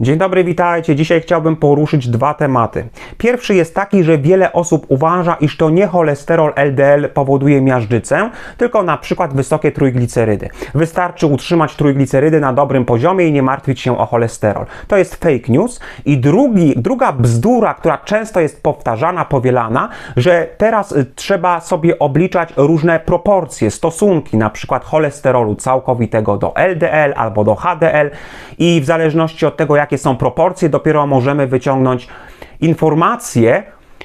Dzień dobry, witajcie. Dzisiaj chciałbym poruszyć dwa tematy. Pierwszy jest taki, że wiele osób uważa, iż to nie cholesterol LDL powoduje miażdżycę, tylko na przykład wysokie trójglicerydy. Wystarczy utrzymać trójglicerydy na dobrym poziomie i nie martwić się o cholesterol. To jest fake news. I drugi, druga bzdura, która często jest powtarzana, powielana, że teraz y, trzeba sobie obliczać różne proporcje, stosunki, na przykład cholesterolu całkowitego do LDL albo do HDL i w zależności od tego, jakie są proporcje, dopiero możemy wyciągnąć informacje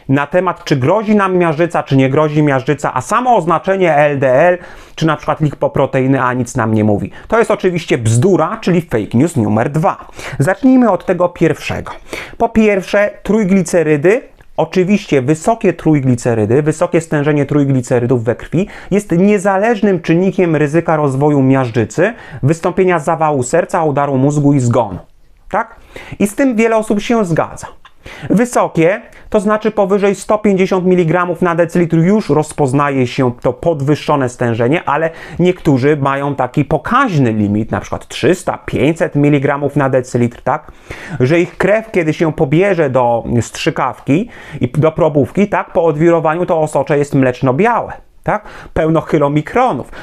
na temat, czy grozi nam miażdżyca, czy nie grozi miażdżyca, a samo oznaczenie LDL, czy na przykład lipoproteiny A nic nam nie mówi. To jest oczywiście bzdura, czyli fake news numer dwa. Zacznijmy od tego pierwszego. Po pierwsze, trójglicerydy Oczywiście wysokie trójglicerydy, wysokie stężenie trójglicerydów we krwi jest niezależnym czynnikiem ryzyka rozwoju miażdżycy, wystąpienia zawału serca, udaru mózgu i zgonu. Tak? I z tym wiele osób się zgadza. Wysokie, to znaczy powyżej 150 mg na decylitr już rozpoznaje się to podwyższone stężenie, ale niektórzy mają taki pokaźny limit, na przykład 300, 500 mg na decylitr, tak? Że ich krew, kiedy się pobierze do strzykawki i do probówki, tak? Po odwirowaniu to osocze jest mleczno-białe tak? Pełno.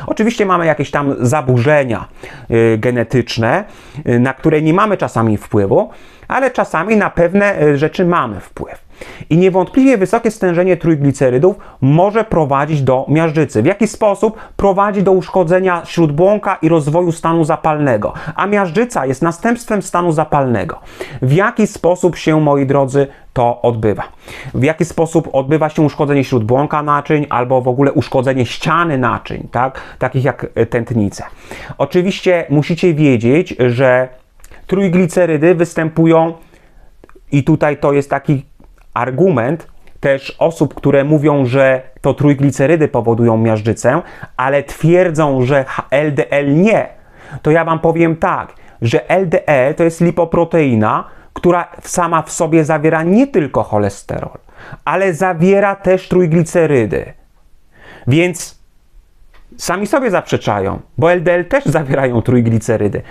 Oczywiście mamy jakieś tam zaburzenia y, genetyczne, y, na które nie mamy czasami wpływu, ale czasami na pewne y, rzeczy mamy wpływ. I niewątpliwie wysokie stężenie trójglicerydów może prowadzić do miażdżycy. W jaki sposób? Prowadzi do uszkodzenia śródbłąka i rozwoju stanu zapalnego. A miażdżyca jest następstwem stanu zapalnego. W jaki sposób się, moi drodzy, to odbywa? W jaki sposób odbywa się uszkodzenie śródbłąka naczyń albo w ogóle uszkodzenie ściany naczyń, tak? takich jak tętnice? Oczywiście musicie wiedzieć, że trójglicerydy występują i tutaj to jest taki argument też osób, które mówią, że to trójglicerydy powodują miażdżycę, ale twierdzą, że LDL nie. To ja Wam powiem tak, że LDL to jest lipoproteina, która sama w sobie zawiera nie tylko cholesterol, ale zawiera też trójglicerydy. Więc sami sobie zaprzeczają, bo LDL też zawierają trójglicerydy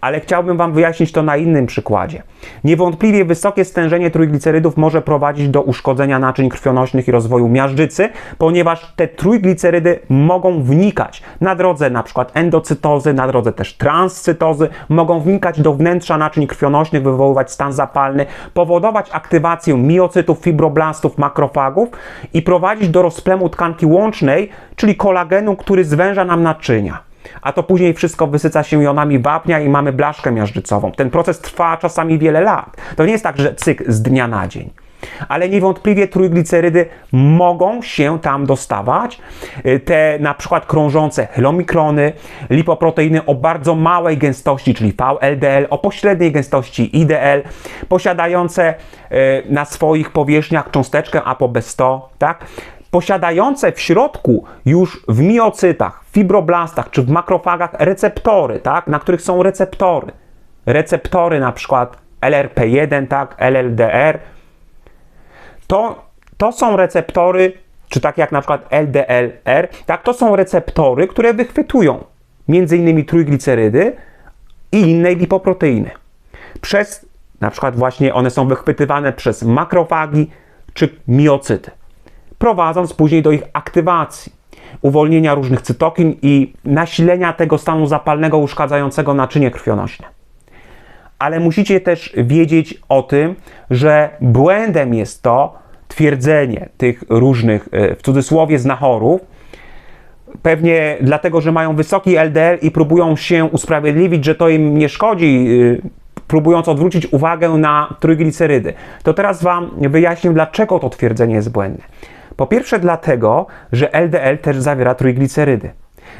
ale chciałbym Wam wyjaśnić to na innym przykładzie. Niewątpliwie wysokie stężenie trójglicerydów może prowadzić do uszkodzenia naczyń krwionośnych i rozwoju miażdżycy, ponieważ te trójglicerydy mogą wnikać na drodze przykład endocytozy, na drodze też transcytozy, mogą wnikać do wnętrza naczyń krwionośnych, wywoływać stan zapalny, powodować aktywację miocytów, fibroblastów, makrofagów i prowadzić do rozplemu tkanki łącznej, czyli kolagenu, który zwęża nam naczynia a to później wszystko wysyca się jonami wapnia i mamy blaszkę miażdżycową. Ten proces trwa czasami wiele lat. To nie jest tak, że cyk z dnia na dzień. Ale niewątpliwie trójglicerydy mogą się tam dostawać. Y, te na przykład krążące hylomikrony, lipoproteiny o bardzo małej gęstości, czyli VLDL, o pośredniej gęstości IDL, posiadające y, na swoich powierzchniach cząsteczkę ApoB100, tak? Posiadające w środku już w miocytach, fibroblastach czy w makrofagach receptory, tak, na których są receptory. Receptory na przykład LRP1, tak, LLDR. To, to są receptory, czy tak jak na przykład LDLR, tak, to są receptory, które wychwytują innymi trójglicerydy i inne lipoproteiny. Przez, na przykład właśnie one są wychwytywane przez makrofagi czy miocyty prowadząc później do ich aktywacji, uwolnienia różnych cytokin i nasilenia tego stanu zapalnego uszkadzającego naczynie krwionośne. Ale musicie też wiedzieć o tym, że błędem jest to twierdzenie tych różnych, e, w cudzysłowie, znachorów, pewnie dlatego, że mają wysoki LDL i próbują się usprawiedliwić, że to im nie szkodzi, e, próbując odwrócić uwagę na trójglicerydy. To teraz Wam wyjaśnię, dlaczego to twierdzenie jest błędne. Po pierwsze dlatego, że LDL też zawiera trójglicerydy.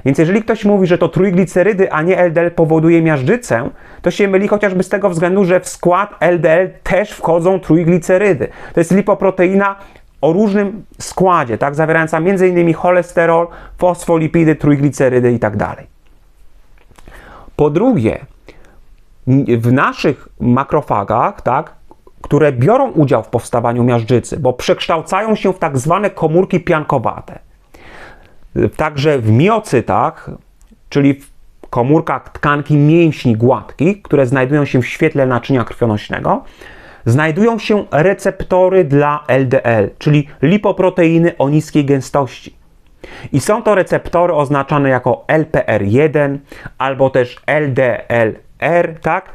Więc jeżeli ktoś mówi, że to trójglicerydy, a nie LDL powoduje miażdżycę, to się myli chociażby z tego względu, że w skład LDL też wchodzą trójglicerydy. To jest lipoproteina o różnym składzie, tak, zawierająca m.in. cholesterol, fosfolipidy, trójglicerydy itd. Tak po drugie, w naszych makrofagach, tak, które biorą udział w powstawaniu miażdżycy, bo przekształcają się w tak zwane komórki piankowate. Także w miocytach, czyli w komórkach tkanki mięśni gładkich, które znajdują się w świetle naczynia krwionośnego, znajdują się receptory dla LDL, czyli lipoproteiny o niskiej gęstości. I są to receptory oznaczane jako LPR1 albo też LDLR, tak?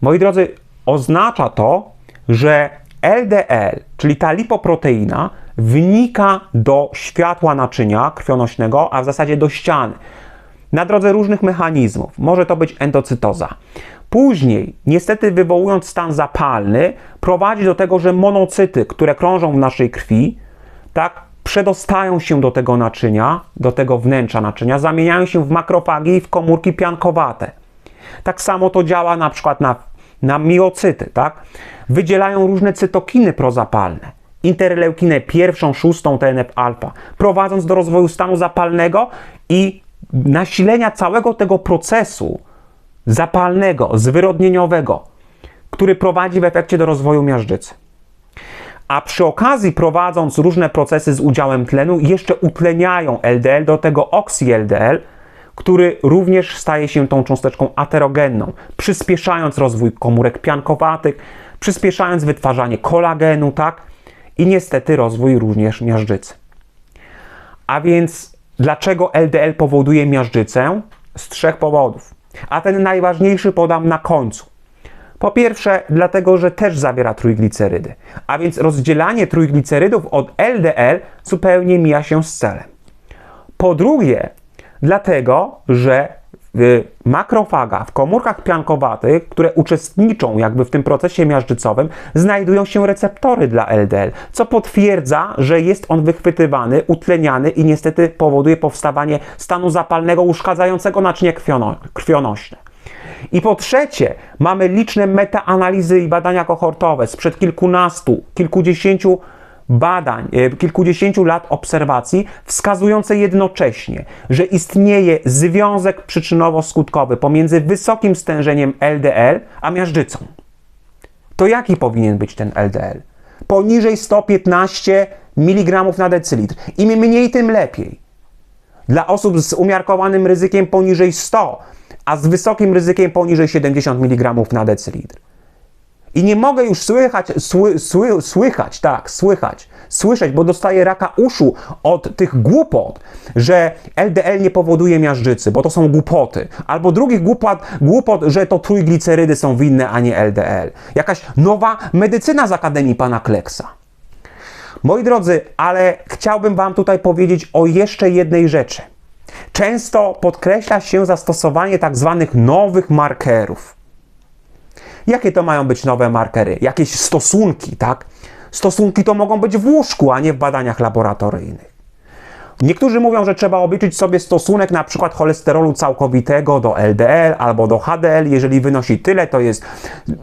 Moi drodzy, oznacza to, że LDL, czyli ta lipoproteina, wnika do światła naczynia krwionośnego, a w zasadzie do ściany. Na drodze różnych mechanizmów. Może to być endocytoza. Później, niestety wywołując stan zapalny, prowadzi do tego, że monocyty, które krążą w naszej krwi, tak, przedostają się do tego naczynia, do tego wnętrza naczynia, zamieniają się w makrofagi i w komórki piankowate. Tak samo to działa na przykład na, na miocyty, tak? Wydzielają różne cytokiny prozapalne. Interleukinę pierwszą, szóstą, TNF-alfa, prowadząc do rozwoju stanu zapalnego i nasilenia całego tego procesu zapalnego, zwyrodnieniowego, który prowadzi w efekcie do rozwoju miażdżycy. A przy okazji, prowadząc różne procesy z udziałem tlenu, jeszcze utleniają LDL do tego oxy-LDL, który również staje się tą cząsteczką aterogenną, przyspieszając rozwój komórek piankowatych, przyspieszając wytwarzanie kolagenu, tak? I niestety rozwój również miażdżycy. A więc dlaczego LDL powoduje miażdżycę? Z trzech powodów. A ten najważniejszy podam na końcu. Po pierwsze, dlatego, że też zawiera trójglicerydy, a więc rozdzielanie trójglicerydów od LDL zupełnie mija się z celem. Po drugie, dlatego, że w makrofagach, w komórkach piankowatych, które uczestniczą jakby w tym procesie miażdżycowym, znajdują się receptory dla LDL, co potwierdza, że jest on wychwytywany, utleniany i niestety powoduje powstawanie stanu zapalnego uszkadzającego naczynie krwionośne. I po trzecie, mamy liczne metaanalizy i badania kohortowe sprzed kilkunastu, kilkudziesięciu badań, e, kilkudziesięciu lat obserwacji, wskazujące jednocześnie, że istnieje związek przyczynowo-skutkowy pomiędzy wysokim stężeniem LDL a miażdżycą. To jaki powinien być ten LDL? Poniżej 115 mg na decylitr. Im mniej, tym lepiej. Dla osób z umiarkowanym ryzykiem poniżej 100, a z wysokim ryzykiem poniżej 70 mg na decylitr. I nie mogę już słychać, sły, sły, słychać, tak, słychać, słyszeć, bo dostaję raka uszu od tych głupot, że LDL nie powoduje miażdżycy, bo to są głupoty. Albo drugich głupot, głupot, że to trójglicerydy są winne, a nie LDL. Jakaś nowa medycyna z Akademii Pana Kleksa. Moi drodzy, ale chciałbym Wam tutaj powiedzieć o jeszcze jednej rzeczy. Często podkreśla się zastosowanie tak zwanych nowych markerów. Jakie to mają być nowe markery? Jakieś stosunki, tak? Stosunki to mogą być w łóżku, a nie w badaniach laboratoryjnych. Niektórzy mówią, że trzeba obliczyć sobie stosunek na przykład cholesterolu całkowitego do LDL albo do HDL. Jeżeli wynosi tyle, to jest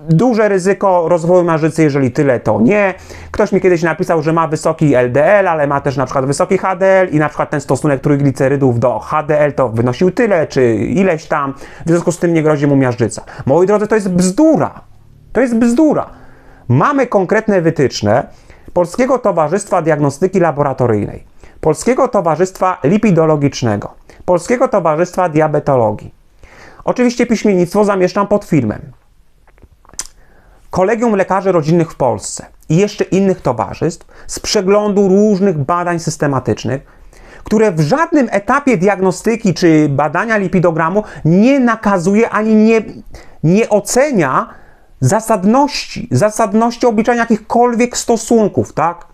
duże ryzyko rozwoju marzycy, jeżeli tyle, to nie. Ktoś mi kiedyś napisał, że ma wysoki LDL, ale ma też na przykład wysoki HDL i na przykład ten stosunek trójglicerydów do HDL to wynosił tyle, czy ileś tam. W związku z tym nie grozi mu miażdżyca. Moi drodzy, to jest bzdura. To jest bzdura. Mamy konkretne wytyczne Polskiego Towarzystwa Diagnostyki Laboratoryjnej Polskiego Towarzystwa Lipidologicznego, Polskiego Towarzystwa Diabetologii. Oczywiście piśmiennictwo zamieszczam pod filmem. Kolegium Lekarzy Rodzinnych w Polsce i jeszcze innych towarzystw z przeglądu różnych badań systematycznych, które w żadnym etapie diagnostyki czy badania lipidogramu nie nakazuje ani nie, nie ocenia zasadności, zasadności obliczania jakichkolwiek stosunków, tak?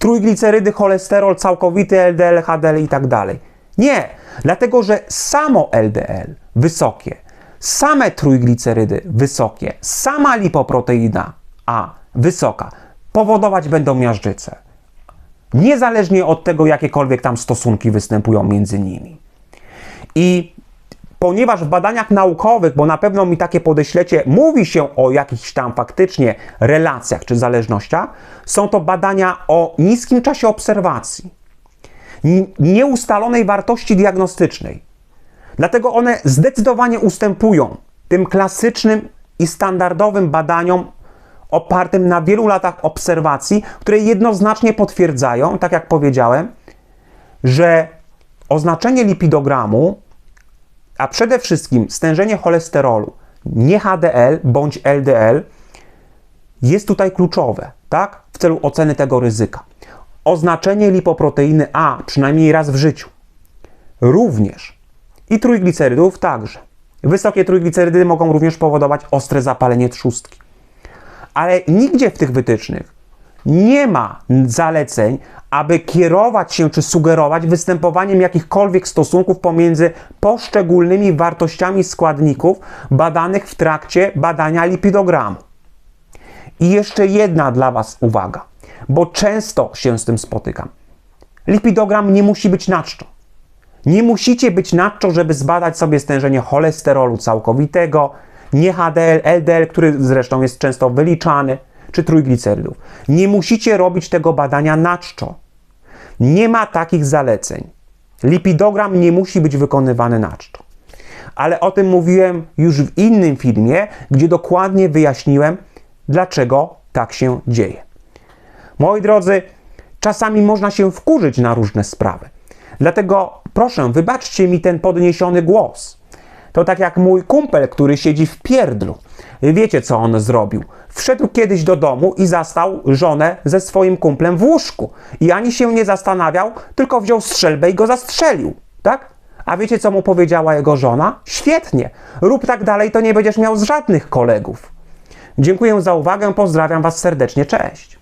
Trójglicerydy, cholesterol całkowity, LDL, HDL i tak dalej. Nie, dlatego że samo LDL wysokie, same trójglicerydy wysokie, sama lipoproteina A wysoka powodować będą miażdżycę. Niezależnie od tego, jakiekolwiek tam stosunki występują między nimi. I ponieważ w badaniach naukowych, bo na pewno mi takie podeślecie, mówi się o jakichś tam faktycznie relacjach czy zależnościach, są to badania o niskim czasie obserwacji, nieustalonej wartości diagnostycznej. Dlatego one zdecydowanie ustępują tym klasycznym i standardowym badaniom opartym na wielu latach obserwacji, które jednoznacznie potwierdzają, tak jak powiedziałem, że oznaczenie lipidogramu A przede wszystkim stężenie cholesterolu, nie HDL bądź LDL, jest tutaj kluczowe, tak? W celu oceny tego ryzyka. Oznaczenie lipoproteiny A przynajmniej raz w życiu. Również. I trójglicerydów także. Wysokie trójglicerydy mogą również powodować ostre zapalenie trzustki. Ale nigdzie w tych wytycznych nie ma zaleceń, aby kierować się czy sugerować występowaniem jakichkolwiek stosunków pomiędzy poszczególnymi wartościami składników badanych w trakcie badania lipidogramu. I jeszcze jedna dla Was uwaga, bo często się z tym spotykam. Lipidogram nie musi być na czczo. Nie musicie być na czczo, żeby zbadać sobie stężenie cholesterolu całkowitego, nie HDL, LDL, który zresztą jest często wyliczany, czy trójglicerydów. Nie musicie robić tego badania na czczo. Nie ma takich zaleceń. Lipidogram nie musi być wykonywany na czczo. Ale o tym mówiłem już w innym filmie, gdzie dokładnie wyjaśniłem, dlaczego tak się dzieje. Moi drodzy, czasami można się wkurzyć na różne sprawy. Dlatego proszę, wybaczcie mi ten podniesiony głos. To tak jak mój kumpel, który siedzi w pierdlu. Wiecie, co on zrobił? Wszedł kiedyś do domu i zastał żonę ze swoim kumplem w łóżku. I ani się nie zastanawiał, tylko wziął strzelbę i go zastrzelił. Tak? A wiecie, co mu powiedziała jego żona? Świetnie. Rób tak dalej, to nie będziesz miał żadnych kolegów. Dziękuję za uwagę, pozdrawiam Was serdecznie, cześć.